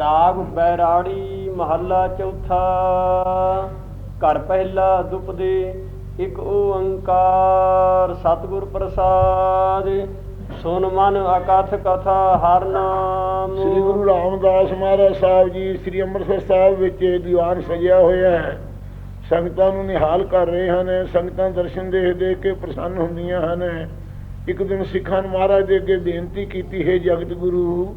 ਰਾਗ ਬੈਰਾੜੀ ਮਹੱਲਾ ਚੌਥਾ। ਘਰ ਪਹਿਲਾ ਦੁਪਦੇ, ਇੱਕ ਓੰਕਾਰ ਸਤਿਗੁਰ ਪ੍ਰਸਾਦ। ਸੁਨ ਮਨ ਅਕਥ ਕਥਾ ਹਰ ਨਾਮ। ਸ੍ਰੀ ਗੁਰੂ ਰਾਮਦਾਸ ਮਹਾਰਾਜ ਸਾਹਿਬ ਜੀ, ਸ੍ਰੀ ਅੰਮ੍ਰਿਤਸਰ ਸਾਹਿਬ ਵਿੱਚ ਦੀਵਾਨ ਸਜਿਆ ਹੋਇਆ ਹੈ। ਸੰਗਤਾਂ ਨੂੰ ਨਿਹਾਲ ਕਰ ਰਹੇ ਹਨ। ਸੰਗਤਾਂ ਦਰਸ਼ਨ ਦੇਖ ਦੇਖ ਕੇ ਪ੍ਰਸੰਨ ਹੁੰਦੀਆਂ ਹਨ। ਇੱਕ ਦਿਨ ਸਿੱਖਾਂ ਨੇ ਮਹਾਰਾਜ ਦੇ ਅੱਗੇ ਬੇਨਤੀ ਕੀਤੀ, ਹੈ ਜਗਤ ਗੁਰੂ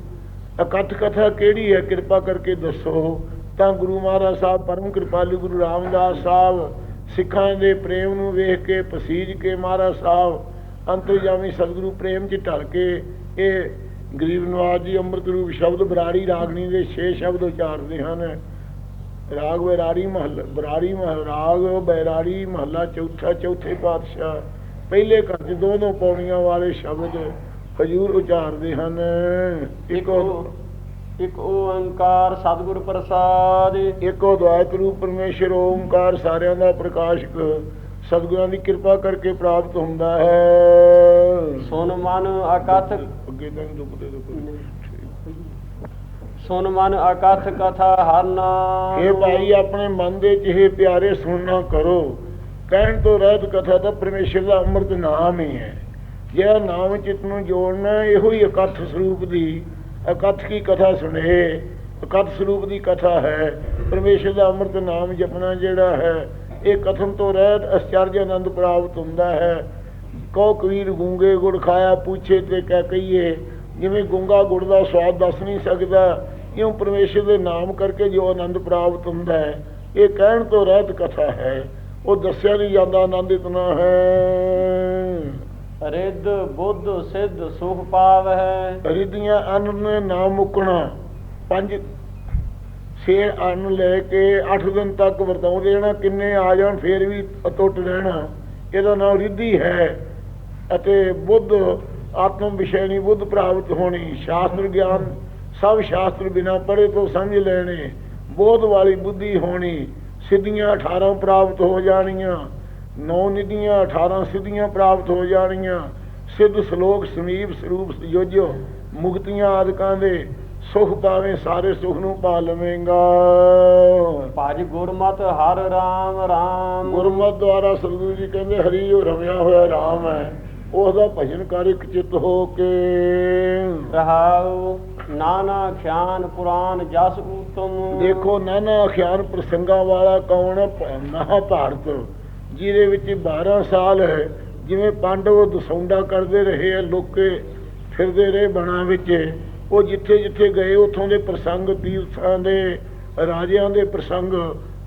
ਅਕਥ ਕਥਾ ਕਿਹੜੀ ਹੈ? ਕਿਰਪਾ ਕਰਕੇ ਦੱਸੋ। ਤਾਂ ਗੁਰੂ ਮਹਾਰਾਜ ਸਾਹਿਬ, ਪਰਮ ਕਿਰਪਾਲੂ ਗੁਰੂ ਰਾਮਦਾਸ ਸਾਹਿਬ ਸਿੱਖਾਂ ਦੇ ਪ੍ਰੇਮ ਨੂੰ ਵੇਖ ਕੇ, ਪਸੀਜ ਕੇ ਮਹਾਰਾਜ ਸਾਹਿਬ, ਅੰਤਰਜਾਮੀ ਸਤਿਗੁਰੂ ਪ੍ਰੇਮ 'ਚ ਢਲ ਕੇ, ਇਹ ਗਰੀਬ ਨਵਾਜ ਜੀ ਅੰਮ੍ਰਿਤ ਰੂਪ ਸ਼ਬਦ ਬਰਾੜੀ ਰਾਗਣੀ ਦੇ 6 ਸ਼ਬਦ ਉਚਾਰਦੇ ਹਨ। ਰਾਗ ਬੈਰਾੜੀ ਮਹਲ, ਬਰਾੜੀ ਮਹਲ, ਰਾਗ ਬੈਰਾੜੀ ਮਹੱਲਾ ਚੌਥਾ, ਚੌਥੇ ਪਾਤਸ਼ਾਹ। ਪਹਿਲੇ ਘਰ 'ਚ ਦੋ ਦੋ ਪੌੜੀਆਂ ਵਾਲੇ ਸ਼ਬਦ ਹਜੂਰ ਉਚਾਰਦੇ ਹਨ। ਇੱਕ ਇੱਕੋ ਓੰਕਾਰ ਸਤਿਗੁਰ ਪ੍ਰਸਾਦ। ਇੱਕੋ ਦ્વੈਤ ਰੂਪ ਪਰਮੇਸ਼ਰ ਓਮਕਾਰ ਸਾਰਿਆਂ ਦਾ ਪ੍ਰਕਾਸ਼ਕ। ਸਤਿਗੁਰਾਂ ਦੀ ਕਿਰਪਾ ਕਰਕੇ ਪ੍ਰਾਪਤ ਹੁੰਦਾ ਹੈ। ਸੁਨ ਮਨ ਅਕਥ ਅੱਗੇ ਤਾਂ ਦੁਪਦੇ ਦੁਪਦੇ ਸੁਨ ਮਨ ਅਕਥ ਕਥਾ ਹਰ ਨਾਮ। ਇਹ ਭਾਈ ਆਪਣੇ ਮਨ ਦੇ ਜਿਹੇ ਪਿਆਰੇ ਸੁਣਨਾ ਕਰੋ। ਕਹਿਣ ਤੋਂ ਰਹਿਤ ਕਥਾ ਤਾਂ ਪਰਮੇਸ਼ਰ ਦਾ ਅੰਮ੍ਰਿਤ ਨਾਮ ਹੀ ਹੈ। ਜਿਹੜਾ ਨਾਮ ਚਿਤ ਨੂੰ ਜੋੜਨਾ, ਇਹੋ ਹੀ ਇਕੱਠ ਸਰੂਪ ਦੀ, ਇਕੱਠ ਕੀ ਕਥਾ ਸੁਣੇ? ਇਕੱਠ ਸਰੂਪ ਦੀ ਕਥਾ ਹੈ। ਪਰਮੇਸ਼ਰ ਦਾ ਅੰਮ੍ਰਿਤ ਨਾਮ ਜਪਣਾ ਜਿਹੜਾ ਹੈ, ਇਹ ਕਥਨ ਤੋਂ ਰਹਿਤ ਅਚਰਜ ਆਨੰਦ ਪ੍ਰਾਪਤ ਹੁੰਦਾ ਹੈ। ਕਉ ਕਬੀਰ, ਗੂੰਗੇ ਗੁੜ ਖਾਇਆ, ਪੁੱਛੇ ਤੇ ਕਹਿ ਕਹੀਏ, ਜਿਵੇਂ ਗੂੰਗਾ ਗੁੜ ਦਾ ਸਵਾਦ ਦੱਸ ਨਹੀਂ ਸਕਦਾ, ਇਉਂ ਪਰਮੇਸ਼ਰ ਦੇ ਨਾਮ ਕਰਕੇ ਜੋ ਆਨੰਦ ਪ੍ਰਾਪਤ ਹੁੰਦਾ ਹੈ, ਇਹ ਕਹਿਣ ਤੋਂ ਰਹਿਤ ਕਥਾ ਹੈ। ਉਹ ਦੱਸਿਆ ਨਹੀਂ ਜਾਂਦਾ ਆਨੰਦ ਇਤਨਾ ਹੈ। ਰਿੱਧ, ਬੁੱਧ, ਸਿੱਧ, ਸੁਖ ਪਾਵ ਹੈ ਅੰਨ ਨੇ ਨਾ ਮੁੱਕਣਾ। ਪੰਜ ਛੇ ਅੰਨ ਲੈ ਕੇ 8 ਦਿਨ ਤੱਕ ਵਰਤਾਉਂਦੇ ਰਹਿਣਾ। ਕਿੰਨੇ ਆ ਜਾਣ, ਫੇਰ ਵੀ ਅਟੁੱਟ ਰਹਿਣਾ। ਇਹਦਾ ਨਾਮ ਰਿੱਧੀ ਹੈ। ਅਤੇ ਬੁੱਧ ਆਤਮ ਵਿਸ਼ੇਣੀ ਬੁੱਧ ਪ੍ਰਾਪਤ ਹੋਣੀ। ਸ਼ਾਸਤਰ ਗਿਆਨ, ਸਭ ਸ਼ਾਸਤਰ ਬਿਨਾ ਪੜ੍ਹੇ ਤੋਂ ਸਮਝ ਲੈਣੇ। ਬੋਧ ਵਾਲੀ ਬੁੱਧੀ ਹੋਣੀ। ਸਿੱਧੀਆਂ 18 ਪ੍ਰਾਪਤ ਹੋ ਜਾਣੀਆਂ। ਨੌ ਨਿਧੀਆਂ 18 ਸਿੱਧੀਆਂ ਪ੍ਰਾਪਤ ਹੋ ਜਾਣੀਆਂ। ਸਿੱਧ ਸ਼ਲੋਕ ਸਮੀਪ ਸਰੂਪ ਸਯੋਜੋ ਮੁਕਤੀਆਂ ਆਦਿਕਾਂ ਦੇ ਸੁਖ ਪਾਵੇਂ ਸਾਰੇ ਸੁਖ ਨੂੰ ਪਾ ਲਵੇਂਗਾ। ਭਜ ਗੁਰਮਤ ਹਰ ਰਾਮ ਰਾਮ। ਗੁਰਮਤਿ ਦੁਆਰਾ ਸਤਿਗੁਰੂ ਜੀ ਕਹਿੰਦੇ ਹਰੀ ਜੋ ਰਮਿਆ ਹੋਇਆ ਰਾਮ ਹੈ ਉਸ ਦਾ ਭਜਨ ਕਰ ਇੱਕ ਚਿੱਤ ਹੋ ਕੇ। ਰਹਾਉ ਨਾਨਾ ਖਿਆਨ ਪੁਰਾਨ ਜਸ ਊਤਮ। ਦੇਖੋ ਨਾਨਾ ਅਖਿਆਨ ਪ੍ਰਸੰਗਾਂ ਵਾਲਾ ਕੌਣ ਹੈ? ਭ- ਮਹਾਭਾਰਤ। ਜਿਹਦੇ ਵਿੱਚ 12 ਸਾਲ ਹੈ ਜਿਵੇਂ ਪਾਂਡਵ ਦਸੌਂਡਾ ਕਰਦੇ ਰਹੇ ਆ ਲੋਕੇ ਫਿਰਦੇ ਰਹੇ ਬਣਾ ਵਿੱਚ। ਉਹ ਜਿੱਥੇ ਜਿੱਥੇ ਗਏ ਉਥੋਂ ਦੇ ਪ੍ਰਸੰਗ ਤੀਰਥਾਂ ਦੇ ਰਾਜਿਆਂ ਦੇ ਪ੍ਰਸੰਗ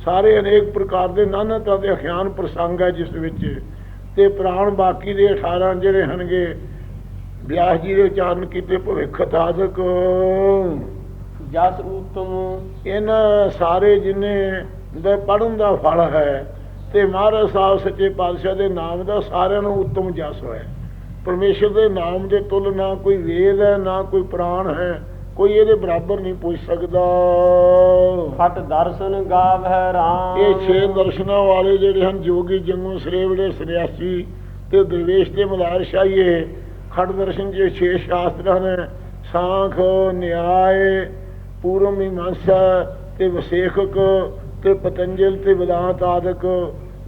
ਸਾਰੇ ਅਨੇਕ ਪ੍ਰਕਾਰ ਦੇ ਨਾਨਾ ਤਰ੍ਹਾਂ ਦੇ ਅਖਿਆਨ ਪ੍ਰਸੰਗ ਹੈ ਜਿਸ ਵਿੱਚ। ਤੇ ਪ੍ਰਾਣ ਬਾਕੀ ਦੇ 18 ਜਿਹੜੇ ਹਨਗੇ ਵਿਆਸ ਜੀ ਦੇ ਉਚਾਰਨ ਕੀਤੇ ਭਵਿੱਖ ਆਦਿਕ ਜਸ ਊਤਮ ਇਹਨਾਂ ਸਾਰੇ ਜਿਨੇ ਦੇ ਪੜਨ ਦਾ ਫਲ ਹੈ ਤੇ ਮਹਾਰਾਜ ਸਾਹਿਬ ਸੱਚੇ ਪਾਤਸ਼ਾਹ ਦੇ ਨਾਮ ਦਾ ਸਾਰਿਆਂ ਨੂੰ ਉੱਤਮ ਜਸ ਹੈ ਪਰਮੇਸ਼ਰ ਦੇ ਨਾਮ ਦੇ ਤੁਲ ਨਾ ਕੋਈ ਵੇਦ ਹੈ ਨਾ ਕੋਈ ਪ੍ਰਾਣ ਹੈ ਕੋਈ ਇਹਦੇ ਬਰਾਬਰ ਨਹੀਂ ਪੁੱਛ ਸਕਦਾ। ਖਟ ਦਰਸ਼ਨ ਗਾਵ ਹੈ ਰਾਮ। ਇਹ ਛੇ ਦਰਸ਼ਨਾਂ ਵਾਲੇ ਜਿਹੜੇ ਹਨ ਜੋਗੀ ਜੰਗੂ ਸਰੇਵੜੇ ਸੰਨਿਆਸੀ ਤੇ ਦਰਵੇਸ਼ ਤੇ ਮਲਾਰ ਸ਼ਾਹੀਏ ਖੜ ਦਰਸ਼ਨ ਜੇ ਛੇ ਸ਼ਾਸਤਰ ਹਨ ਸਾਖ ਨਿਆਏ ਪੂਰਵ ਮੀਮਾਂਸਾ ਤੇ ਵਸੇਖਕ ਤੇ ਪਤੰਜਲ ਤੇ ਵਿਦਾਂਤ ਆਦਿਕ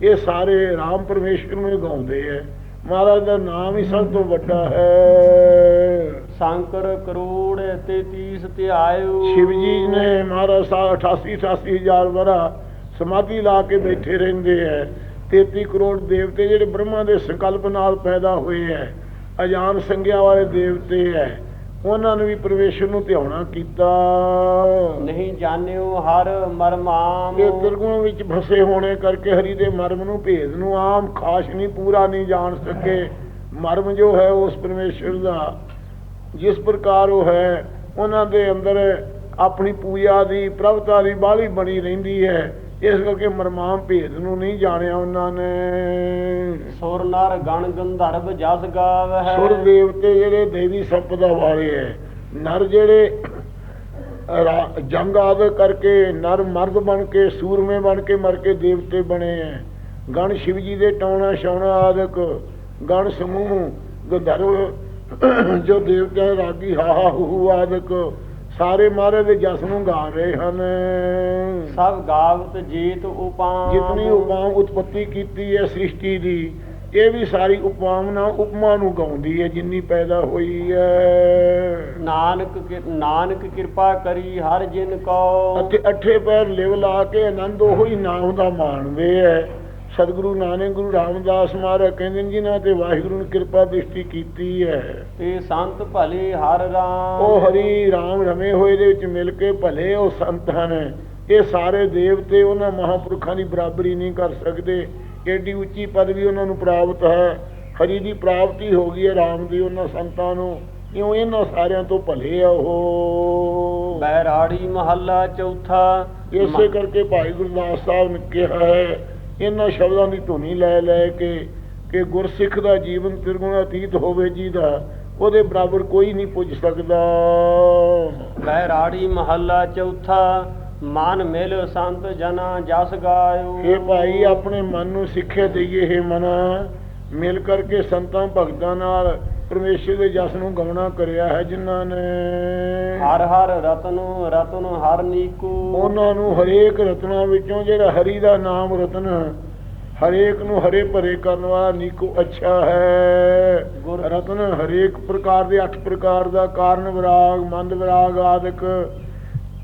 ਇਹ ਸਾਰੇ ਰਾਮ ਪਰਮੇਸ਼ਰ ਨੂੰ ਗਾਉਂਦੇ ਹੈ ਮਹਾਰਾਜ ਦਾ ਨਾਮ ਹੀ ਸਭ ਤੋਂ ਵੱਡਾ ਹੈ। ਸ਼ੰਕਰ ਕਰੋੜ ਤੇ 30 ਧਿਆਇਓ ਸ਼ਿਵ ਜੀ ਨੇ ਮਹਾਰਾਜ ਸਾਹਿਬ 88 88 ਹਜ਼ਾਰ ਵਰਾ ਸਮਾਧੀ ਲਾ ਕੇ ਬੈਠੇ ਰਹਿੰਦੇ ਐ। 33 ਕਰੋੜ ਦੇਵਤੇ ਜਿਹੜੇ ਬ੍ਰਹਮਾ ਦੇ ਸੰਕਲਪ ਨਾਲ ਪੈਦਾ ਹੋਏ ਐ। ਅਜਾਨ ਸੰਗਿਆ ਵਾਲੇ ਦੇਵਤੇ ਐ। ਉਹਨਾਂ ਨੂੰ ਵੀ ਪਰਮੇਸ਼ਰ ਨੂੰ ਧਿਆਉਣਾ ਕੀਤਾ। ਨਹੀਂ ਜਾਣਿਓ ਹਰ ਮਰਮਾਮ ਇਹ ਦੁਰਗੁਣ ਵਿੱਚ ਫਸੇ ਹੋਣੇ ਕਰਕੇ ਹਰੀ ਦੇ ਮਰਮ ਨੂੰ ਭੇਦ ਨੂੰ ਆਮ ਖਾਸ ਨਹੀਂ ਪੂਰਾ ਨਹੀਂ ਜਾਣ ਸਕੇ। ਮਰਮ ਜੋ ਹੈ ਉਸ ਪਰਮੇਸ਼ਰ ਦਾ ਜਿਸ ਪ੍ਰਕਾਰ ਉਹ ਹੈ ਉਹਨਾਂ ਦੇ ਅੰਦਰ ਆਪਣੀ ਪੂਜਾ ਦੀ ਪ੍ਰਭਤਾ ਦੀ ਬਾਲੀ ਬਣੀ ਰਹਿੰਦੀ ਹੈ। ਇਸ ਕਰਕੇ ਮਰਮਾਮ ਭੇਦ ਨੂੰ ਨਹੀਂ ਜਾਣਿਆ ਉਹਨਾਂ ਨੇ। ਸੁਰ ਨਰ ਗਣ ਗੰਧਰਵ ਜਸ ਗਾਵ ਹੈ ਸੁਰ ਦੇਵਤੇ ਜਿਹੜੇ ਦੇਵੀ ਸੰਪਦਾ ਵਾਲੇ ਹੈ ਨਰ ਜਿਹੜੇ ਜੰਗ ਆਦਿ ਕਰਕੇ ਨਰ ਮਰਦ ਬਣ ਕੇ ਸੂਰਮੇ ਬਣ ਕੇ ਮਰ ਕੇ ਦੇਵਤੇ ਬਣੇ ਹੈ ਗਣ ਸ਼ਿਵ ਜੀ ਦੇ ਟਾਉਣਾ ਛਾਉਣਾ ਆਦਿਕ ਗਣ ਸਮੂਹ ਗੰਧਰਵ ਜੋ ਦੇਵਤੇ ਰਾਗੀ ਹਾ ਹਾ ਹੂ ਹੂ ਆਦਿਕ। ਸਾਰੇ ਮਹਾਰਾਜ ਦੇ ਜਸ ਨੂੰ ਗਾ ਰਹੇ ਹਨ। ਸਭ ਗਾਵਤ ਜੀਤ ਉਪਾਮ। ਜਿਤਨੀ ਉਪਾਮ ਉਤਪਤੀ ਕੀਤੀ ਹੈ ਸ੍ਰਿਸ਼ਟੀ ਦੀ ਇਹ ਵੀ ਸਾਰੀ ਉਪਾਮਨਾ ਉਪਮਾ ਨੂੰ ਗਾਉਂਦੀ ਹੈ ਜਿੰਨੀ ਪੈਦਾ ਹੋਈ ਹੈ। ਨਾਨਕ ਨਾਨਕ ਕਿਰਪਾ ਕਰੀ ਹਰ ਜਿਨ ਕੋ। ਅਤੇ ਅੱਠੇ ਪੈਰ ਲਿਵ ਲਾ ਕੇ ਆਨੰਦ ਉਹੋ ਹੀ ਨਾਮ ਦਾ ਮਾਣਦੇ ਹੈ। ਸਤਿਗੁਰੂ ਨਾਨਕ ਗੁਰੂ ਰਾਮਦਾਸ ਮਹਾਰਾਜ ਕਹਿੰਦੇ ਨੇ ਜਿਨ੍ਹਾਂ ਤੇ ਵਾਹਿਗੁਰੂ ਨੇ ਕਿਰਪਾ ਦ੍ਰਿਸ਼ਟੀ ਕੀਤੀ ਹੈ। ਤੇ ਸੰਤ ਭਲੇ ਹਰ ਰਾਮ। ਉਹ ਹਰੀ ਰਾਮ ਰਮੇ ਹੋਏ ਦੇ ਵਿੱਚ ਮਿਲ ਕੇ ਭਲੇ ਉਹ ਸੰਤ ਹਨ। ਇਹ ਸਾਰੇ ਦੇਵਤੇ ਉਹਨਾਂ ਮਹਾਪੁਰਖਾਂ ਦੀ ਬਰਾਬਰੀ ਨਹੀਂ ਕਰ ਸਕਦੇ। ਏਡੀ ਉੱਚੀ ਪਦਵੀ ਉਹਨਾਂ ਨੂੰ ਪ੍ਰਾਪਤ ਹੈ। ਹਰੀ ਦੀ ਪ੍ਰਾਪਤੀ ਹੋ ਗਈ ਹੈ ਰਾਮ ਦੀ ਉਹਨਾਂ ਸੰਤਾਂ ਨੂੰ। ਇਉਂ ਇਹਨਾਂ ਸਾਰਿਆਂ ਤੋਂ ਭਲੇ ਆ ਉਹ। ਬੈਰਾੜੀ ਮਹੱਲਾ ਚੌਥਾ। ਇਸੇ ਕਰਕੇ ਭਾਈ ਗੁਰਦਾਸ ਸਾਹਿਬ ਨੇ ਕਿਹਾ ਹੈ ਇਹਨਾਂ ਸ਼ਬਦਾਂ ਦੀ ਧੁਨੀ ਲੈ ਲੈ ਕੇ ਕਿ ਗੁਰਸਿੱਖ ਦਾ ਜੀਵਨ ਤਿਰਗੁਣ ਅਤੀਤ ਹੋਵੇ ਜੀ ਦਾ ਉਹਦੇ ਬਰਾਬਰ ਕੋਈ ਨਹੀਂ ਪੁੱਜ ਸਕਦਾ। ਬੈਰਾੜੀ ਮਹੱਲਾ ਚੌਥਾ ਮਨ ਮਿਲ ਸੰਤ ਜਨਾ ਜਸ ਗਾਇਓ। ਇਹ ਭਾਈ ਆਪਣੇ ਮਨ ਨੂੰ ਸਿੱਖਿਆ ਦਈਏ ਇਹ ਮਨਾ। ਮਿਲ ਕਰਕੇ ਸੰਤਾਂ ਭਗਤਾਂ ਨਾਲ ਪਰਮੇਸ਼ਰ ਦੇ ਜਸ ਨੂੰ ਗਾਉਣਾ ਕਰਿਆ ਹੈ ਜਿਨ੍ਹਾਂ ਨੇ। ਹਰ ਹਰ ਰਤਨ ਰਤਨ ਹਰ ਨੀਕੂ। ਉਹਨਾਂ ਨੂੰ ਹਰੇਕ ਰਤਨਾਂ ਵਿੱਚੋਂ ਜਿਹੜਾ ਹਰੀ ਦਾ ਨਾਮ ਰਤਨ ਹਰੇਕ ਨੂੰ ਹਰੇ ਭਰੇ ਕਰਨ ਵਾਲਾ ਨੀਕੋ ਅੱਛਾ ਹੈ। ਰਤਨ ਹਰੇਕ ਪ੍ਰਕਾਰ ਦੇ ਅੱਠ ਪ੍ਰਕਾਰ ਦਾ ਕਾਰਨ ਵਿਰਾਗ ਮੰਦ ਵਿਰਾਗ ਆਦਿਕ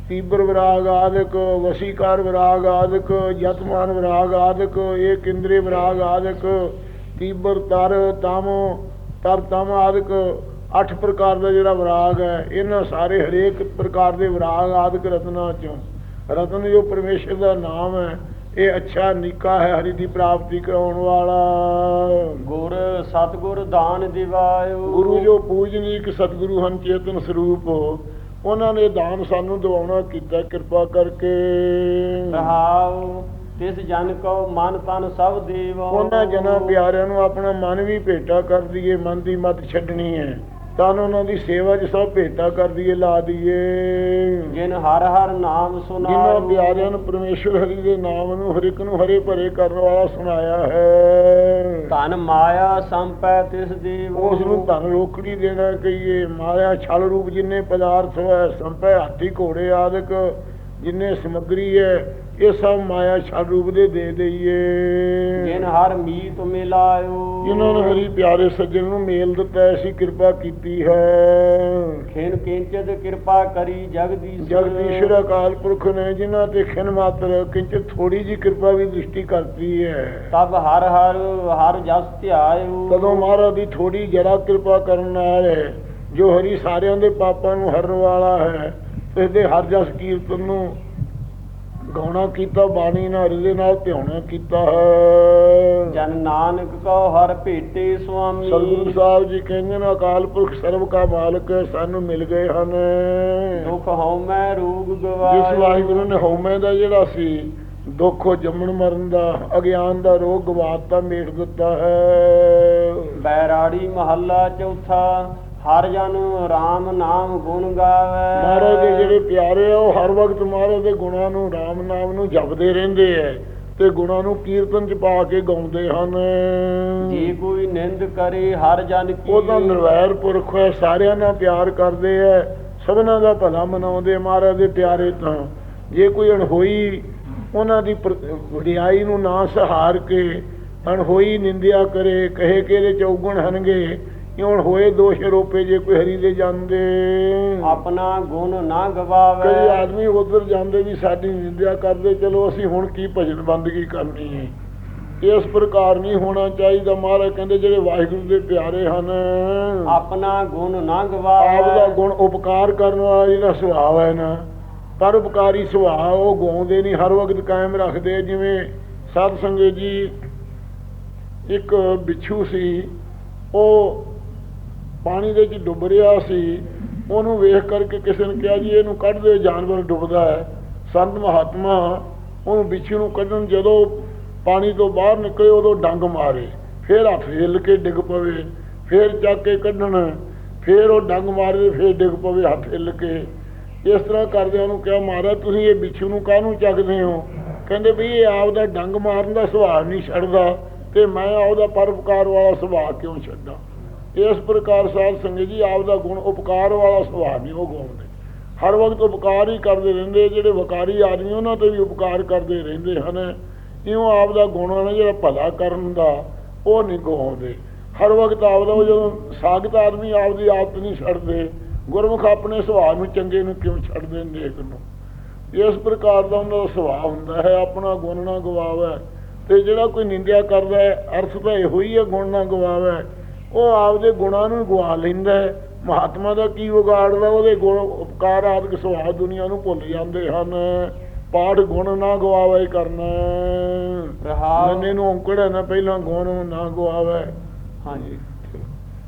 ਤੀਬਰ ਵਿਰਾਗ ਆਦਿਕ ਵਸੀਕਾਰ ਵਿਰਾਗ ਆਦਿਕ ਯਤਮਾਨ ਵਿਰਾਗ ਆਦਿਕ ਇਹ ਇੰਦਰੀ ਵਿਰਾਗ ਆਦਿਕ ਤੀਬਰ ਤਰ ਤਮ ਤਮ ਆਦਿਕ ਅੱਠ ਪ੍ਰਕਾਰ ਦਾ ਜਿਹੜਾ ਵਿਰਾਗ ਹੈ ਇਹਨਾਂ ਸਾਰੇ ਹਰੇਕ ਪ੍ਰਕਾਰ ਦੇ ਵਿਰਾਗ ਆਦਿਕ ਰਤਨਾਂ ਚੋਂ। ਰਤਨ ਜੋ ਪਰਮੇਸ਼ਰ ਦਾ ਨਾਮ ਹੈ ਇਹ ਅੱਛਾ ਨਿੱਕਾ ਹੈ ਹਰੀ ਦੀ ਪ੍ਰਾਪਤੀ ਕਰਾਉਣ ਵਾਲਾ। ਗੁਰ ਸਤਗੁਰ ਦਾਨ ਦਿਵਾਇਓ। ਗੁਰੂ ਜੋ ਪੂਜਨੀਕ ਸਤਿਗੁਰੂ ਹਨ ਚੇਤਨ ਸਰੂਪ ਉਹਨਾਂ ਨੇ ਦਾਨ ਸਾਨੂੰ ਦਿਵਾਉਣਾ ਕੀਤਾ ਕਿਰਪਾ ਕਰਕੇ। ਰਹਾਉ ਤਿਸ ਜਨ ਕੋ ਮਨ ਤਨ ਸਭ ਦੇਵੋ। ਉਹਨਾਂ ਜਨਾਂ ਪਿਆਰਿਆਂ ਨੂੰ ਆਪਣਾ ਮਨ ਵੀ ਭੇਟਾ ਕਰ ਦਈਏ ਮਨ ਦੀ ਮਤ ਛੱਡਣੀ ਹੈ। ਤਾਂ ਉਹਨਾਂ ਦੀ ਸੇਵਾ 'ਚ ਸਭ ਭੇਟਾ ਕਰ ਦਈਏ ਲਾ ਦਈਏ। ਜਿਨ ਹਰ ਹਰ ਨਾਮ ਜਿਨ੍ਹਾਂ ਸੁਨਾਇਓ ਪਿਆਰਿਆਂ ਨੂੰ ਪਰਮੇਸ਼ਰ ਹਰੀ ਦੇ ਨਾਮ ਨੂੰ ਹਰ ਇੱਕ ਨੂੰ ਹਰੇ ਭਰੇ ਕਰਨ ਵਾਲਾ ਸੁਣਾਇਆ ਹੈ। ਧਨ ਮਾਇਆ ਸੰਪੈ ਤਿਸ ਦੇਵੋ। ਉਸ ਨੂੰ ਧਨ ਰੋਕੜੀ ਦੇਣਾ ਕਹੀਏ। ਮਾਇਆ ਛਲ ਰੂਪ ਜਿੰਨੇ ਪਦਾਰਥ ਹੈ ਸੰਪੈ ਹਾਥੀ ਘੋੜੇ ਆਦਿਕ ਜਿੰਨੇ ਸਮਗਰੀ ਹੈ ਇਹ ਸਭ ਮਾਇਆ ਛਲ ਰੂਪ ਦੇ ਦੇ ਦਈਏ। ਜਿਨ ਹਰ ਮੀਤ ਮਿਲਾਇਓ। ਜਿਨ੍ਹਾਂ ਨੇ ਹਰੀ ਪਿਆਰੇ ਸੱਜਣ ਨੂੰ ਮੇਲ ਦਿੱਤਾ ਐਸੀ ਕਿਰਪਾ ਕੀਤੀ ਹੈ। ਖਿਨ ਕਿੰਚਿਤ ਕਿਰਪਾ ਕਰੀ ਜਗਦੀਸ਼ ਜਗਦੀਸ਼ਰ ਅਕਾਲ ਪੁਰਖ ਨੇ ਜਿਨ੍ਹਾਂ ਤੇ ਖਿਨ ਮਾਤਰ ਕਿੰਚ ਥੋੜੀ ਜੀ ਕਿਰਪਾ ਵੀ ਦ੍ਰਿਸ਼ਟੀ ਕਰਤੀ ਹੈ। ਤਬ ਹਰ ਹਰ ਹਰ ਜਸ ਧਿਆਇਓ। ਕਦੋਂ ਮਹਾਰਾਜ ਦੀ ਥੋੜੀ ਜਰਾ ਕਿਰਪਾ ਕਰਨ ਨਾਲ ਹੈ ਜੋ ਹਰੀ ਸਾਰਿਆਂ ਦੇ ਪਾਪਾਂ ਨੂੰ ਹਰਨ ਵਾਲਾ ਹੈ ਇਸ ਦੇ ਹਰ ਜਸ ਕੀਰਤਨ ਨੂੰ ਗਾਉਣਾ ਕੀਤਾ ਬਾਣੀ ਨਾਲ ਹਿਰਦੇ ਨਾਲ ਧਿਆਉਣਾ ਕੀਤਾ ਹੈ। ਜਨ ਨਾਨਕ ਕੋ ਹਰ ਭੇਟੇ ਸੁਆਮੀ। ਸਤਿਗੁਰੂ ਸਾਹਿਬ ਜੀ ਕਹਿੰਦੇ ਨੇ ਅਕਾਲ ਪੁਰਖ ਸਰਬ ਕਾ ਮਾਲਕ ਸਾਨੂੰ ਮਿਲ ਗਏ ਹਨ। ਦੁਖ ਹਉਮੈ ਰੋਗ ਜਿਸ ਗਵਾਇਓ ਵਾਹਿਗੁਰੂ ਨੇ ਹਉਮੈ ਦਾ ਜਿਹੜਾ ਸੀ ਦੁੱਖ ਜੰਮਣ ਮਰਨ ਦਾ ਅਗਿਆਨ ਦਾ ਰੋਗ ਗਵਾਤਾ ਮੇਟ ਦਿੱਤਾ ਹੈ। ਬੈਰਾੜੀ ਮਹੱਲਾ ਚੌਥਾ। ਹਰ ਜਨ RAM ਨਾਮ ਗੁਣ ਗਾਵੇ। ਮਹਾਰਾਜ ਦੇ ਜਿਹੜੇ ਪਿਆਰੇ ਆ ਉਹ ਹਰ ਵਕਤ ਮਹਾਰਾਜ ਦੇ ਗੁਣਾਂ ਨੂੰ RAM ਨਾਮ ਨੂੰ ਜਪਦੇ ਰਹਿੰਦੇ ਐ ਤੇ ਗੁਣਾਂ ਨੂੰ ਕੀਰਤਨ ਚ ਪਾ ਕੇ ਗਾਉਂਦੇ ਹਨ। ਜੇ ਕੋਈ ਨਿੰਦ ਕਰੇ ਹਰ ਜਨ ਕੀ ਉਹਦਾ ਨਿਰਵੈਰ ਪੁਰਖ ਹੈ ਸਾਰਿਆਂ ਨਾਲ ਪਿਆਰ ਕਰਦੇ ਐ ਸਭਨਾਂ ਦਾ ਭਲਾ ਮਨਾਉਂਦੇ ਮਹਾਰਾਜ ਦੇ ਪਿਆਰੇ ਤਾਂ। ਜੇ ਕੋਈ ਅਣਹੋਈ ਉਹਨਾਂ ਦੀ ਵਡਿਆਈ ਨੂੰ ਨਾ ਸਹਾਰ ਕੇ ਅਣਹੋਈ ਨਿੰਦਿਆ ਕਰੇ ਕਹੇ ਕਿ ਇਹਦੇ ਚੌਗਣ ਹਨਗੇ ਇਉਂ ਹੋਏ ਦੋਸ਼ ਰੋਪੇ ਜੇ ਕੋਈ ਹਰੀ ਦੇ ਜਾਂਦੇ? ਆਪਣਾ ਗੁਣ ਨਾ ਕਈ ਗਵਾਵੇ ਆਦਮੀ ਉਧਰ ਜਾਂਦੇ ਵੀ ਸਾਡੀ ਨਿੰਦਿਆ ਕਰਦੇ ਚਲੋ ਅਸੀਂ ਹੁਣ ਕੀ ਭਜਨ ਬੰਦਗੀ ਕਰਨੀ ਹੈ? ਇਸ ਪ੍ਰਕਾਰ ਨਹੀਂ ਹੋਣਾ ਚਾਹੀਦਾ। ਮਹਾਰਾਜ ਕਹਿੰਦੇ ਜਿਹੜੇ ਵਾਹਿਗੁਰੂ ਦੇ ਪਿਆਰੇ ਹਨ ਆਪਣਾ ਗੁਣ ਨਾ ਆਪ ਦਾ ਗਵਾਵੇ ਗੁਣ ਉਪਕਾਰ ਕਰਨ ਵਾਲਾ ਜਿਹੜਾ ਸੁਭਾਅ ਹੈ ਨਾ। ਪਰਉਪਕਾਰੀ ਸੁਭਾਅ ਉਹ ਗਾਉਂਦੇ ਨਹੀਂ ਹਰ ਵਕਤ ਕਾਇਮ ਰੱਖਦੇ। ਜਿਵੇਂ ਸਾਧ ਸੰਗਤ ਜੀ ਇੱਕ ਬਿੱਛੂ ਸੀ ਉਹ ਪਾਣੀ ਦੇ ਵਿੱਚ ਡੁੱਬ ਰਿਹਾ ਸੀ, ਉਹਨੂੰ ਵੇਖ ਕਰਕੇ ਕਿਸੇ ਨੇ ਕਿਹਾ ਜੀ, ਇਹਨੂੰ ਕੱਢ ਦਿਓ, ਜਾਨਵਰ ਡੁੱਬਦਾ ਹੈ। ਸੰਤ ਮਹਾਤਮਾ ਉਹਨੂੰ ਬਿੱਛੂ ਨੂੰ ਕੱਢਣ ਜਦੋਂ ਪਾਣੀ ਤੋਂ ਬਾਹਰ ਨਿਕਲੇ, ਉਦੋਂ ਡੰਗ ਮਾਰੇ। ਫਿਰ ਹੱਥ ਹਿੱਲ ਕੇ ਡਿੱਗ ਪਵੇ, ਫਿਰ ਚੱਕ ਕੇ ਕੱਢਣ, ਫਿਰ ਉਹ ਡੰਗ ਮਾਰੇ ਫਿਰ ਡਿੱਗ ਪਵੇ, ਹੱਥ ਹਿੱਲ ਕੇ। ਇਸ ਤਰ੍ਹਾਂ ਕਰਦੇ ਉਹਨੂੰ ਕਿਹਾ, ਮਹਾਰਾਜ, ਤੁਸੀਂ ਇਹ ਬਿੱਛੂ ਨੂੰ ਕਾਹਨੂੰ ਚੱਕਦੇ ਹੋ? ਕਹਿੰਦੇ ਵੀ ਇਹ ਆਪਦਾ ਡੰਗ ਮਾਰਨ ਦਾ ਸੁਭਾਅ ਨਹੀਂ ਛੱਡਦਾ ਤੇ ਮੈਂ ਆਪਦਾ ਪਰਪਕਾਰ ਵਾਲਾ ਸੁਭਾਅ ਕਿਉਂ ਛੱਡਾਂ? ਇਸ ਪ੍ਰਕਾਰ ਸਾਧ ਸੰਗਤ ਜੀ ਆਪਦਾ ਗੁਣ ਉਪਕਾਰ ਵਾਲਾ ਸੁਭਾਅ ਨਹੀਂ ਉਹ ਗਾਉਂਦੇ। ਹਰ ਵਕਤ ਉਪਕਾਰ ਹੀ ਕਰਦੇ ਰਹਿੰਦੇ, ਜਿਹੜੇ ਵਕਾਰੀ ਆਦਮੀ ਉਹਨਾਂ ਤੇ ਵੀ ਉਪਕਾਰ ਕਰਦੇ ਰਹਿੰਦੇ ਹਨ। ਇਉਂ ਆਪ ਦਾ ਗੁਣ ਹੈ ਜਿਹੜਾ ਭਲਾ ਕਰਨ ਦਾ, ਉਹ ਨਹੀਂ ਗਵਾਉਂਦੇ ਹਰ ਵਕਤ ਆਪਦਾ ਉਹ ਜਦੋਂ ਸਾਗਤ ਆਦਮੀ ਆਪਦੀ ਆਦਤ ਨਹੀਂ ਛੱਡਦੇ, ਗੁਰਮੁਖ ਆਪਣੇ ਸੁਭਾਅ ਨੂੰ ਚੰਗੇ ਨੂੰ ਕਿਉਂ ਛੱਡਦੇ ਨੇ ਨੇਕ ਨੂੰ ਇਸ ਪ੍ਰਕਾਰ ਦਾ ਉਹਨਾਂ ਦਾ ਸੁਭਾਅ ਹੁੰਦਾ ਹੈ, ਆਪਣਾ ਗੁਣ ਨਾ ਗਵਾਵੇ। ਤੇ ਜਿਹੜਾ ਕੋਈ ਨਿੰਦਿਆ ਕਰਦਾ ਹੈ, ਅਰਥ ਤਾਂ ਇਹੋ ਹੀ ਹੈ ਗੁਣ ਨਾ ਗਵਾਵੇ। ਉਹ ਆਪਦੇ ਗੁਣਾਂ ਨੂੰ ਗਵਾ ਲੈਂਦਾ ਹੈ। ਮਹਾਤਮਾ ਦਾ ਕੀ ਵਿਗਾੜਦਾ ਉਹਦੇ ਗੁਣ ਉਪਕਾਰ ਆਦਿਕ ਸੁਭਾਅ ਦੁਨੀਆ ਨੂੰ ਭੁੱਲ ਜਾਂਦੇ ਹਨ। ਪਾਠ ਗੁਣ ਨਾ ਗਵਾਵੇ ਕਰਨਾ। ਰਹਾਉ ਨੰਨੇ ਨੂੰ ਔਂਕੜ ਨਾ ਪਹਿਲਾਂ ਗੁਣ ਨਾ ਗਵਾਵੇ। ਹਾਂਜੀ।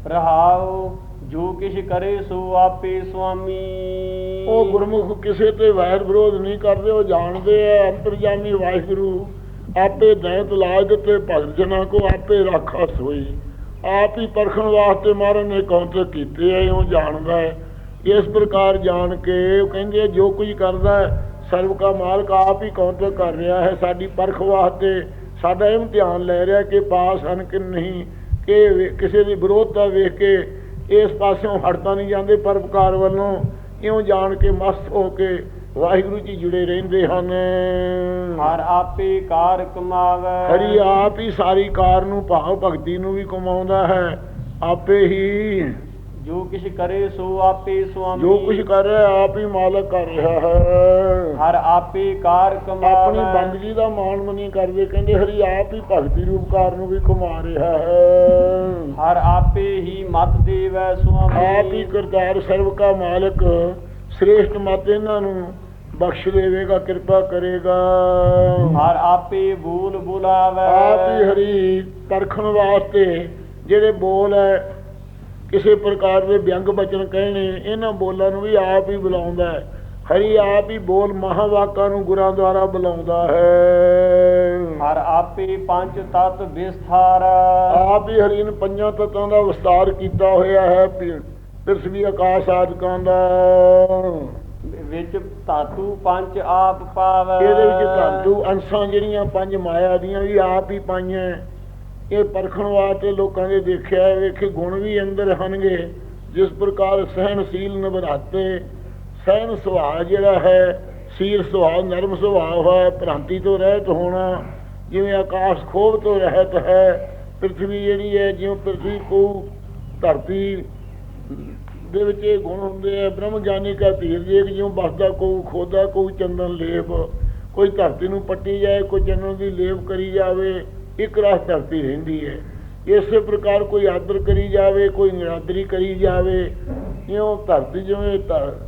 ਰਹਾਉ ਜੋ ਕਿਛ ਕਰੇ ਸੋ ਆਪੇ ਸੁਆਮੀ। ਉਹ ਗੁਰਮੁਖ ਕਿਸੇ ਤੇ ਵੈਰ ਵਿਰੋਧ ਨਹੀਂ ਕਰਦੇ ਉਹ ਜਾਣਦੇ ਆ ਅੰਤਰਜਾਮੀ ਵਾਹਿਗੁਰੂ ਆਪੇ ਦੈਤ ਲਾਜ ਤੇ ਭਗਤ ਜਨਾਂ ਕੋ ਆਪੇ ਰਾਖਾ ਸੋਈ ਆਪ ਹੀ ਪਰਖਣ ਵਾਸਤੇ ਮਹਾਰਾਜ ਨੇ ਕੌਂਤਰ ਕੀਤੇ ਆ ਉਹ ਜਾਣਦਾ ਹੈ। ਇਸ ਪ੍ਰਕਾਰ ਜਾਣ ਕੇ ਉਹ ਕਹਿੰਦੇ ਜੋ ਕੁਝ ਕਰਦਾ ਹੈ ਸਰਬ ਕਾ ਮਾਲਕ ਆਪ ਹੀ ਕੌਂਤਰ ਕਰ ਰਿਹਾ ਹੈ। ਸਾਡੀ ਪਰਖ ਵਾਸਤੇ ਸਾਡਾ ਇਮਤਿਹਾਨ ਲੈ ਰਿਹਾ ਕਿ ਪਾਸ ਹਨ ਕਿ ਨਹੀਂ, ਕਿ ਕਿਸੇ ਦੀ ਵਿਰੋਧਤਾ ਵੇਖ ਕੇ ਇਸ ਪਾਸਿਓਂ ਹਟਦਾ ਨਹੀਂ ਜਾਂਦੇ ਪਰਪਕਾਰ ਵੱਲੋਂ। ਇਉਂ ਜਾਣ ਕੇ ਮਸਤ ਹੋ ਕੇ ਵਾਹਿਗੁਰੂ ਜੀ ਜੁੜੇ ਰਹਿੰਦੇ ਹਨ। ਹਰ ਆਪੇ ਕਾਰ ਕਮਾਵੇ। ਹਰੀ ਆਪ ਹੀ ਸਾਰੀ ਕਾਰ ਨੂੰ ਭਾਵ ਭਗਤੀ ਨੂੰ ਵੀ ਕਮਾਉਂਦਾ ਹੈ। ਆਪੇ ਹੀ ਜੋ ਕਿਛ ਕਰੇ ਸੋ ਆਪੇ ਸੁਆਮੀ। ਜੋ ਕੁਝ ਕਰ ਰਿਹਾ ਆਪ ਹੀ ਮਾਲਕ ਕਰ ਰਿਹਾ ਹੈ। ਹਰ ਆਪੇ ਕਾਰ ਆਪਣੀ ਕਮਾਵੇ ਬੰਦਗੀ ਦਾ ਮਾਣ ਮਨੀ ਕਰਦੇ ਕਹਿੰਦੇ ਹਰੀ ਆਪ ਹੀ ਭਗਤੀ ਰੂਪਕਾਰ ਨੂੰ ਵੀ ਕਮਾ ਰਿਹਾ ਹੈ। ਹਰ ਆਪੇ ਹੀ ਮਤ ਦੇਵੈ ਸੁਆਮੀ। ਆਪ ਹੀ ਕਰਤਾਰ ਸਰਵ ਕਾ ਮਾਲਕ ਸ੍ਰੇਸ਼ਟ ਮਤ ਇਹਨਾਂ ਨੂੰ ਬਖਸ਼ ਦੇਵੇਗਾ ਕਿਰਪਾ ਕਰੇਗਾ। ਹਰ ਆਪੇ ਬੋਲ ਬੁਲਾਵੇ। ਆਪ ਹੀ ਹਰੀ ਪਰਖਣ ਵਾਸਤੇ ਜਿਹੜੇ ਬੋਲ ਹੈ ਕਿਸੇ ਪ੍ਰਕਾਰ ਦੇ ਵਿਅੰਗ ਬਚਨ ਕਹਿਣੇ ਇਹਨਾਂ ਬੋਲਾਂ ਨੂੰ ਵੀ ਆਪ ਹੀ ਬੁਲਾਉਂਦਾ ਹੈ। ਹਰੀ ਆਪ ਹੀ ਬੋਲ ਮਹਾਵਾਕਾਂ ਨੂੰ ਗੁਰਾਂ ਦੁਆਰਾ ਬੁਲਾਉਂਦਾ ਹੈ। ਹਰ ਆਪੇ ਪੰਜ ਤਤ ਵਿਸਥਾਰ। ਆਪ ਹੀ ਹਰੀ ਨੇ ਪੰਜਾਂ ਤੱਤਾਂ ਦਾ ਵਿਸਤਾਰ ਕੀਤਾ ਹੋਇਆ ਹੈ ਪ੍ਰਿਥਵੀ ਆਕਾਸ਼ ਆਦਿਕਾਂ ਦਾ। ਵਿੱਚ ਧਾਤੂ ਪੰਜ ਆਪ ਪਾਵੇ। ਇਹਦੇ ਵਿੱਚ ਧਾਤੂ ਅੰਸ਼ਾਂ ਜਿਹੜੀਆਂ ਪੰਜ ਮਾਇਆ ਦੀਆਂ ਵੀ ਆਪ ਹੀ ਪਾਈਆਂ ਇਹ ਪਰਖਣ ਵਾਸਤੇ ਲੋਕਾਂ ਦੇ ਦੇਖਿਆ ਵੇਖੇ ਗੁਣ ਵੀ ਅੰਦਰ ਹਨਗੇ, ਜਿਸ ਪ੍ਰਕਾਰ ਸਹਿਣਸ਼ੀਲ ਨਵਰਾਤੇ ਸਹਿਣ ਸੁਭਾਅ ਜਿਹੜਾ ਹੈ, ਸੀਲ ਸੁਭਾਅ, ਨਰਮ ਸੁਭਾਅ ਹੈ, ਭ੍ਰਾਂਤੀ ਤੋਂ ਰਹਿਤ ਹੋਣਾ, ਜਿਵੇਂ ਆਕਾਸ਼ ਖੋਬ ਤੋਂ ਰਹਿਤ ਹੈ ਪ੍ਰithvi ਜਿਹੜੀ ਹੈ ਜਿਵੇਂ ਪ੍ਰithvi ਕੋ ਧਰਤੀ ਦੇ ਵਿੱਚ ਇਹ ਗੁਣ ਹੁੰਦੇ ਆ, ਬ੍ਰਹਮ ਗਿਆਨੀ ਕਾ ਧੀਰ ਜੇ ਜਿਉਂ ਬਸਦਾ ਕੋ, ਖੋਦਾ ਕੋਈ ਚੰਦਨ ਲੇਪ। ਕੋਈ ਧਰਤੀ ਨੂੰ ਪੱਟੀ ਜਾਏ, ਕੋਈ ਚੰਦਨ ਦੀ ਲੇਪ ਕਰੀ ਜਾਵੇ, ਇੱਕ ਰਸ ਧਰਤੀ ਰਹਿੰਦੀ ਹੈ। ਇਸੇ ਪ੍ਰਕਾਰ ਕੋਈ ਆਦਰ ਕਰੀ ਜਾਵੇ, ਕੋਈ ਨਿਰਾਦਰੀ ਕਰੀ ਜਾਵੇ ਇਉਂ ਧਰਤੀ ਜਿਵੇਂ ਧਰ-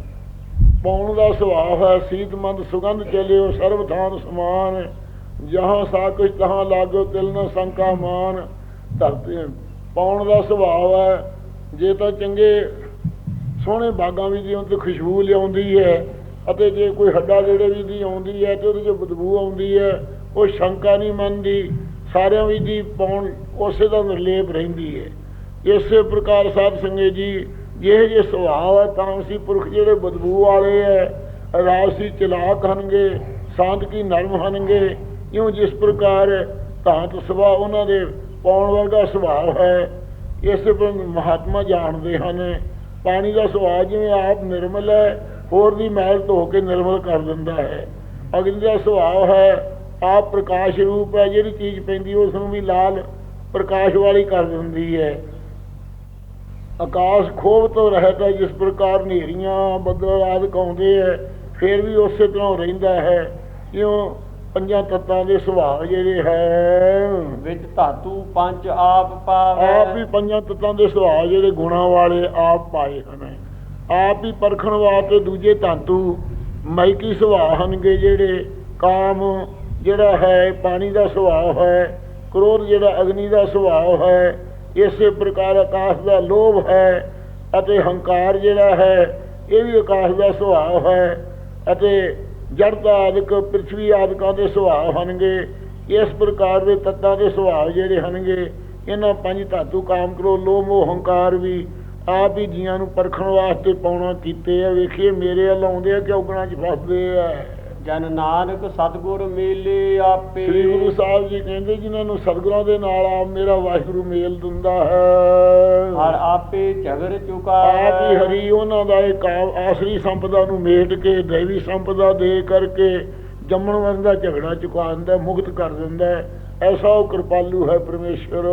ਪੌਣ ਦਾ ਸੁਭਾਅ ਹੈ ਸੀਤਮੰਦ ਸੁਗੰਧ ਚਲਿਓ ਸਰਬ ਥਾਨ ਸਮਾਨ। ਜਹਾਂ ਸਾ ਕੁਛ ਤਹਾਂ ਲਾਗੋ, ਤਿਲ ਨ ਸੰਕਾ ਮਾਨ। ਧਰਤੀ ਪੌਣ ਦਾ ਸੁਭਾਅ ਹੈ, ਜੇ ਤਾਂ ਚੰਗੇ ਸੋਹਣੇ ਬਾਗਾਂ ਵਿੱਚ ਜਿਉਂ ਤੇ ਖੁਸ਼ਬੂ ਲਿਆਉਂਦੀ ਹੈ ਅਤੇ ਜੇ ਕੋਈ ਹੱਡਾ ਜਿਹੜੇ ਵੀ ਦੀ ਆਉਂਦੀ ਹੈ ਤੇ ਉਹਦੇ ਚ ਬਦਬੂ ਆਉਂਦੀ ਹੈ, ਉਹ ਸ਼ੰਕਾ ਨਹੀਂ ਮੰਨਦੀ, ਸਾਰਿਆਂ ਵਿੱਚ ਦੀ ਪੌਣ ਉਸੇ ਦਾ ਨਿਰਲੇਪ ਰਹਿੰਦੀ ਹੈ। ਇਸੇ ਪ੍ਰਕਾਰ ਸਾਧ ਸੰਗਤ ਜੀ, ਜਿਹੇ ਜੇ ਸੁਭਾਅ ਹੈ ਤਾਮਸੀ ਪੁਰਖ ਜਿਹੜੇ ਬਦਬੂ ਵਾਲੇ ਹੈ ਰਾਜਸੀ ਚਲਾਕ ਹਨਗੇ ਸ਼ਾਂਤ ਕੀ ਨਰਮ ਹਨਗੇ, ਇਉਂ ਜਿਸ ਪ੍ਰਕਾਰ ਤਾਂਤ ਸੁਭਾਅ ਉਹਨਾਂ ਦੇ ਪੌਣ ਵਰਗਾ ਸੁਭਾਅ ਹੈ, ਇਸੇ ਪਰ ਮਹਾਤਮਾ ਜਾਣਦੇ ਹਨ ਪਾਣੀ ਦਾ ਸੁਭਾਅ ਜਿਵੇਂ ਆਪ ਨਿਰਮਲ ਹੈ, ਹੋਰ ਦੀ ਮੈਲ ਧੋ ਕੇ ਨਿਰਮਲ ਕਰ ਦਿੰਦਾ ਹੈ। ਅਗਨੀ ਦਾ ਸੁਭਾਅ ਹੈ, ਆਪ ਪ੍ਰਕਾਸ਼ ਰੂਪ ਹੈ, ਜਿਹੜੀ ਚੀਜ਼ ਪੈਂਦੀ ਉਸ ਨੂੰ ਵੀ ਲਾਲ ਪ੍ਰਕਾਸ਼ ਵਾਲੀ ਕਰ ਦਿੰਦੀ ਹੈ। ਆਕਾਸ਼ ਖੋਬ ਤੋਂ ਰਹਿਤ ਹੈ, ਜਿਸ ਪ੍ਰਕਾਰ ਹਨੇਰੀਆਂ ਬੱਦਲ ਆਦਿ ਆਉਂਦੇ ਹੈ, ਫਿਰ ਵੀ ਉਸੇ ਤਰ੍ਹਾਂ ਰਹਿੰਦਾ ਹੈ। ਕਿਉਂ ਪੰਜਾਂ ਤੱਤਾਂ ਦੇ ਸੁਭਾਅ ਜਿਹੜੇ ਹੈ। ਵਿੱਚ ਧਾਤੂ ਪੰਜ ਆਪ ਪਾਵੇ ਆਪ ਹੀ ਪੰਜਾਂ ਤੱਤਾਂ ਦੇ ਸੁਭਾਅ ਜਿਹੜੇ ਗੁਣਾਂ ਵਾਲੇ ਆਪ ਪਾਏ ਹਨ। ਆਪ ਹੀ ਪਰਖਣ ਵਾਸਤੇ ਦੂਜੇ ਧਾਤੂ ਮਾਇਕੀ ਸੁਭਾਅ ਹਨਗੇ ਜਿਹੜੇ ਕਾਮ ਜਿਹੜਾ ਹੈ ਪਾਣੀ ਦਾ ਸੁਭਾਅ ਹੈ ਕ੍ਰੋਧ ਜਿਹੜਾ ਅਗਨੀ ਦਾ ਸੁਭਾਅ ਹੈ ਇਸੇ ਪ੍ਰਕਾਰ ਆਕਾਸ਼ ਦਾ ਲੋਭ ਹੈ ਅਤੇ ਹੰਕਾਰ ਜਿਹੜਾ ਹੈ ਇਹ ਵੀ ਆਕਾਸ਼ ਦਾ ਸੁਭਾਅ ਹੈ ਅਤੇ ਜੜਤਾ ਆਦਿਕ ਪ੍ਰithvi ਆਦਿਕਾਂ ਦੇ ਸੁਭਾਅ ਹਨਗੇ ਇਸ ਪ੍ਰਕਾਰ ਦੇ ਤੱਤਾਂ ਦੇ ਸੁਭਾਅ ਜਿਹੜੇ ਹਨਗੇ ਇਹਨਾਂ ਪੰਜ ਧਾਤੂ ਕਾਮ ਕਰੋ, ਲੋਭ ਮੋਹ ਹੰਕਾਰ ਵੀ ਆਪ ਹੀ ਜੀਆਂ ਨੂੰ ਪਰਖਣ ਵਾਸਤੇ ਪਾਉਣਾ ਕੀਤੇ ਆ। ਵੇਖੀਏ, ਮੇਰੇ ਵੱਲ ਆਉਂਦੇ ਆ ਕਿ ਔਗਣਾ ਚ ਫਸਦੇ ਆ? ਜਨ ਨਾਨਕ ਸਤਗੁਰ ਮੇਲੇ ਆਪੇ। ਸ੍ਰੀ ਗੁਰੂ ਸਾਹਿਬ ਜੀ ਕਹਿੰਦੇ ਜਿਨ੍ਹਾਂ ਨੂੰ ਸਤਿਗੁਰਾਂ ਦੇ ਨਾਲ ਆ ਮੇਰਾ ਵਾਹਿਗੁਰੂ ਮੇਲ ਦਿੰਦਾ ਹੈ। ਹਰ ਆਪੇ ਝਗਰ ਚੁਕਾ ਆਪ ਹਰੀ ਉਹਨਾਂ ਦਾ ਇੱਕ ਆਸਰੀ ਸੰਪਦਾ ਨੂੰ ਮੇਟ ਕੇ ਦੇਵੀ ਸੰਪਦਾ ਦੇ ਕਰਕੇ ਜੰਮਣ ਵਰਨ ਦਾ ਝਗੜਾ ਚੁਕਾ ਦਿੰਦਾ ਮੁਕਤ ਕਰ ਦਿੰਦਾ। ਐਸਾ ਉਹ ਕਿਰਪਾਲੂ ਹੈ ਪਰਮੇਸ਼ਰ।